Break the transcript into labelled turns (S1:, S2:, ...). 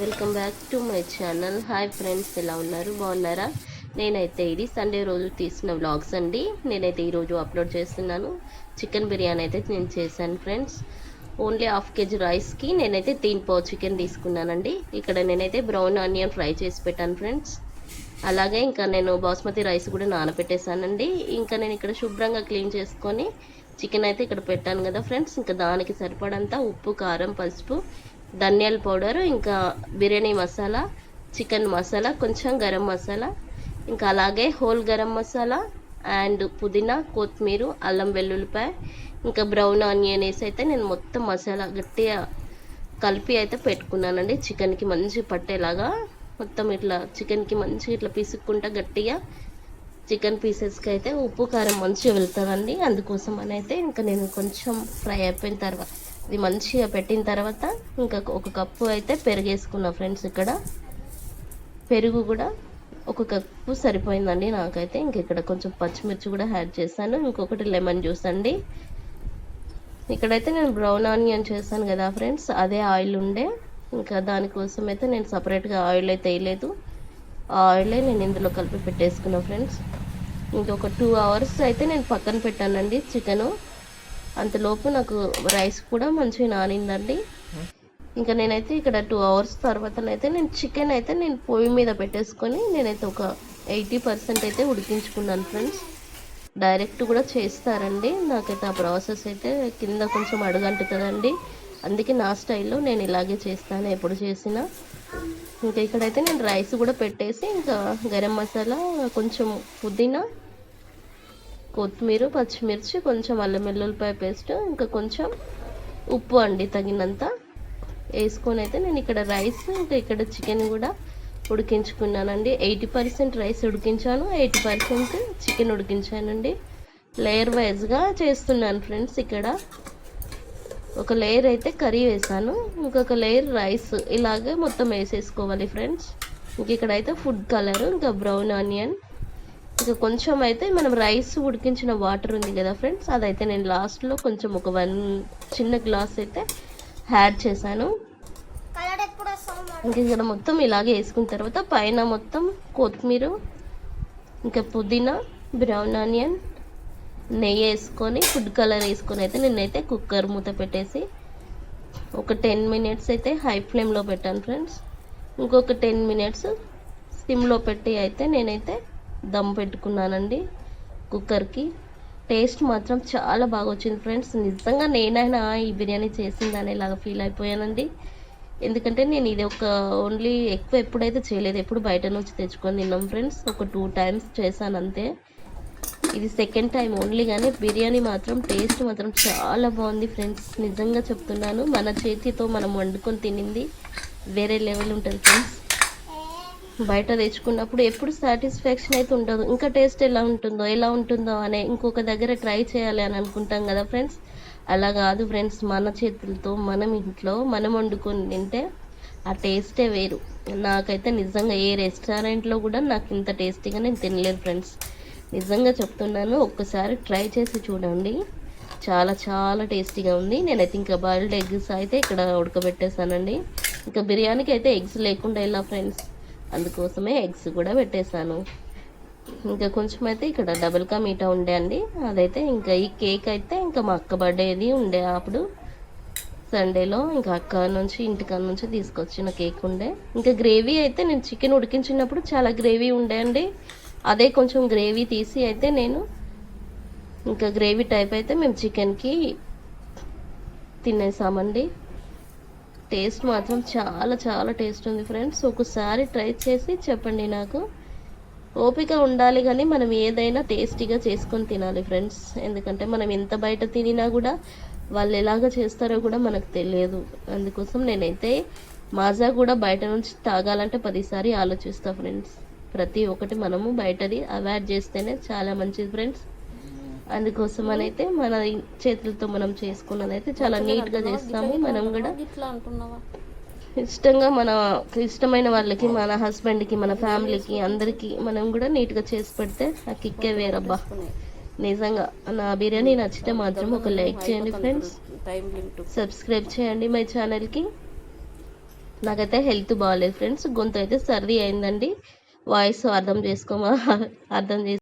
S1: Welcome back to my channel hi friends ఎలా ఉన్నారు? బాగున్నారా? నేనైతే ఇది సండే రోజు తీసిన వ్లాగ్స్ అండి. నేనైతే ఈరోజు అప్లోడ్ చేస్తున్నాను. చికెన్ బిర్యానీ అయితే నేను చేశాను ఫ్రెండ్స్ ఓన్లీ హాఫ్ కేజీ రైస్కి నేనైతే తీన్ పావు చికెన్ తీసుకున్నానండి. ఇక్కడ నేనైతే బ్రౌన్ ఆనియన్ ఫ్రై చేసి పెట్టాను ఫ్రెండ్స్ అలాగే ఇంకా నేను బాస్మతి రైస్ కూడా నానబెట్టేశానండి. ఇంకా నేను ఇక్కడ శుభ్రంగా క్లీన్ చేసుకొని చికెన్ అయితే ఇక్కడ పెట్టాను కదా ఫ్రెండ్స్ ఇంకా దానికి సరిపడంతా ఉప్పు కారం పసుపు ధనియాల పౌడర్ ఇంకా బిర్యానీ మసాలా చికెన్ మసాలా కొంచెం గరం మసాలా ఇంకా అలాగే హోల్ గరం మసాలా అండ్ పుదీనా కొత్తిమీర అల్లం వెల్లుల్లిపాయ ఇంకా బ్రౌన్ ఆనియన్ వేసి అయితే నేను మొత్తం మసాలా గట్టిగా కలిపి అయితే పెట్టుకున్నానండి. చికెన్కి మంచి పట్టేలాగా మొత్తం ఇట్లా చికెన్కి మంచిగా ఇట్లా పీసుకుంటా గట్టిగా చికెన్ పీసెస్కి అయితే ఉప్పు కారం మంచిగా వెళ్తుందండి. అందుకోసం అని అయితే ఇంకా నేను కొంచెం ఫ్రై అయిపోయిన తర్వాత ఇది మంచిగా పెట్టిన తర్వాత ఇంకా ఒక కప్పు అయితే పెరుగు వేసుకున్నా ఫ్రెండ్స్ ఇక్కడ. పెరుగు కూడా ఒక కప్పు సరిపోయిందండి నాకైతే. ఇంక ఇక్కడ కొంచెం పచ్చిమిర్చి కూడా యాడ్ చేశాను. ఇంకొకటి లెమన్ జ్యూస్ అండి. ఇక్కడైతే నేను బ్రౌన్ ఆనియన్ చేశాను కదా ఫ్రెండ్స్. అదే ఆయిల్ ఉండే. ఇంకా దానికోసం అయితే నేను సపరేట్గా ఆయిల్ అయితే వేయలేదు ఆ ఆయిలే నేను ఇందులో కలిపి పెట్టేసుకున్నాను ఫ్రెండ్స్. ఇంకొక టూ అవర్స్ అయితే నేను పక్కన పెట్టానండి చికెను. అంతలోపు నాకు రైస్ కూడా మంచిగా నానిందండి. ఇంకా నేనైతే ఇక్కడ టూ అవర్స్ తర్వాతనైతే నేను చికెన్ అయితే నేను పొయ్యి మీద పెట్టేసుకొని నేనైతే ఒక ఎయిటీ పర్సెంట్ అయితే ఉడికించుకున్నాను ఫ్రెండ్స్ డైరెక్ట్ కూడా చేస్తారండి. నాకైతే ఆ ప్రాసెస్ అయితే కింద కొంచెం అడుగంటుతుందండి. అందుకే నా స్టైల్లో నేను ఇలాగే చేస్తాను ఎప్పుడు చేసినా. ఇంకా ఇక్కడైతే నేను రైస్ కూడా పెట్టేసి ఇంకా గరం మసాలా కొంచెం పుదీనా కొత్తిమీర పచ్చిమిర్చి కొంచెం అల్లం వెల్లుల్లిపాయ పేస్ట్ ఇంకా కొంచెం ఉప్పు అండి తగినంత. వేసుకొని అయితే నేను ఇక్కడ రైస్ ఇంకా ఇక్కడ చికెన్ కూడా ఉడికించుకున్నానండి. ఎయిటీ పర్సెంట్ రైస్ ఉడికించాను ఎయిటీ పర్సెంట్ చికెన్ ఉడికించానండి. లేయర్ వైజ్గా చేస్తున్నాను ఫ్రెండ్స్ ఇక్కడ. ఒక లేయర్ అయితే కర్రీ వేసాను ఇంకొక లేయర్ రైస్ ఇలాగే మొత్తం వేసేసుకోవాలి ఫ్రెండ్స్. ఇంక ఇక్కడైతే ఫుడ్ కలర్ ఇంకా బ్రౌన్ ఆనియన్ ఇంకా కొంచెం అయితే మనం రైస్ ఉడికించిన వాటర్ ఉంది కదా ఫ్రెండ్స్ అదైతే నేను లాస్ట్లో కొంచెం ఒక వన్ చిన్న గ్లాస్ అయితే యాడ్ చేశాను. ఇంక ఇక్కడ మొత్తం ఇలాగే వేసుకున్న తర్వాత పైన మొత్తం కొత్తిమీర ఇంకా పుదీనా బ్రౌన్ ఆనియన్ నెయ్యి వేసుకొని ఫుడ్ కలర్ వేసుకొని అయితే నేనైతే కుక్కర్ మూత పెట్టేసి ఒక టెన్ మినిట్స్ అయితే హై ఫ్లేమ్లో పెట్టాను ఫ్రెండ్స్. ఇంకొక టెన్ మినిట్స్ సిమ్లో పెట్టి అయితే నేనైతే దమ్ పెట్టుకున్నానండి కుక్కర్కి. టేస్ట్ మాత్రం చాలా బాగా వచ్చింది ఫ్రెండ్స్. నిజంగా నేనైనా ఈ బిర్యానీ చేసిందని ఇలాగ ఫీల్ అయిపోయానండి. ఎందుకంటే నేను ఇది ఒక ఓన్లీ ఎక్కువ ఎప్పుడైతే చేయలేదు ఎప్పుడు బయట నుంచి తెచ్చుకొని తిన్నాం ఫ్రెండ్స్. ఒక టూ టైమ్స్ చేశాను అంతే. ఇది సెకండ్ టైం ఓన్లీ కానీ బిర్యానీ మాత్రం టేస్ట్ మాత్రం చాలా బాగుంది ఫ్రెండ్స్. నిజంగా చెప్తున్నాను మన చేతితో మనం వండుకొని తినింది వేరే లెవెల్ ఉంటుంది ఫ్రెండ్స్. బయట తెచ్చుకున్నప్పుడు ఎప్పుడు సాటిస్ఫాక్షన్ అయితే ఉండదు. ఇంకా టేస్ట్ ఎలా ఉంటుందో ఎలా ఉంటుందో అనే ఇంకొక దగ్గర ట్రై చేయాలి అని అనుకుంటాం కదా ఫ్రెండ్స్ అలా కాదు ఫ్రెండ్స్ మన చేతులతో మనం ఇంట్లో మనం వండుకొని తింటే ఆ టేస్టే వేరు. నాకైతే నిజంగా ఏ రెస్టారెంట్లో కూడా నాకు ఇంత టేస్టీగా నేను తినలేదు ఫ్రెండ్స్ నిజంగా చెప్తున్నాను ఒక్కసారి ట్రై చేసి చూడండి. చాలా చాలా టేస్టీగా ఉంది. నేనైతే ఇంకా బాయిల్డ్ ఎగ్స్ అయితే ఇక్కడ ఉడకబెట్టేసానండి ఇంకా బిర్యానీకి అయితే ఎగ్స్ లేకుండా ఇలా ఫ్రెండ్స్ అందుకోసమే ఎగ్స్ కూడా పెట్టేశాను. ఇంకా కొంచెం అయితే ఇక్కడ డబుల్ కా మీఠా ఉండే అండి. అదైతే ఇంకా ఈ కేక్ అయితే ఇంకా మా అక్క బర్త్డేది ఉండే అప్పుడు. సండేలో ఇంకా అక్క నుంచి ఇంటికాడ నుంచి తీసుకొచ్చిన కేక్ ఉండే. ఇంకా గ్రేవీ అయితే నేను చికెన్ ఉడికించినప్పుడు చాలా గ్రేవీ ఉండే అండి. అదే కొంచెం గ్రేవీ తీసి అయితే నేను ఇంకా గ్రేవీ టైప్ అయితే మేము చికెన్కి తినేసామండి. టేస్ట్ మాత్రం చాలా చాలా టేస్ట్ ఉంది ఫ్రెండ్స్. ఒకసారి ట్రై చేసి చెప్పండి నాకు. ఓపిక ఉండాలి కానీ మనం ఏదైనా టేస్టీగా చేసుకొని తినాలి ఫ్రెండ్స్. ఎందుకంటే మనం ఎంత బయట తినినా కూడా వాళ్ళు ఎలాగ చేస్తారో కూడా మనకు తెలియదు. అందుకోసం నేనైతే మాజా కూడా బయట నుంచి తాగాలంటే పదిసారి ఆలోచిస్తా ఫ్రెండ్స్. ప్రతి ఒక్కటి మనము బయటది అవాయిడ్ చేస్తేనే చాలా మంచిది ఫ్రెండ్స్. అందుకోసం అని అయితే మన చేతులతో మనం చేసుకున్నది అయితే చాలా నీట్గా చేస్తాము. మనం కూడా ఇష్టంగా మన ఇష్టమైన వాళ్ళకి మన హస్బెండ్కి మన ఫ్యామిలీకి అందరికీ మనం కూడా నీట్గా చేసి పెడితే ఆ కిక్కే వేరబ్బా. నిజంగా నా బిర్యానీ నచ్చితే మాత్రం ఒక లైక్ చేయండి ఫ్రెండ్స్. సబ్స్క్రైబ్ చేయండి మై ఛానల్కి. నాకైతే హెల్త్ బాగాలేదు ఫ్రెండ్స్ గొంతు అయితే సర్ది అయిందండి. వాయిస్ అర్థం చేసుకోమా? అర్థం చేసి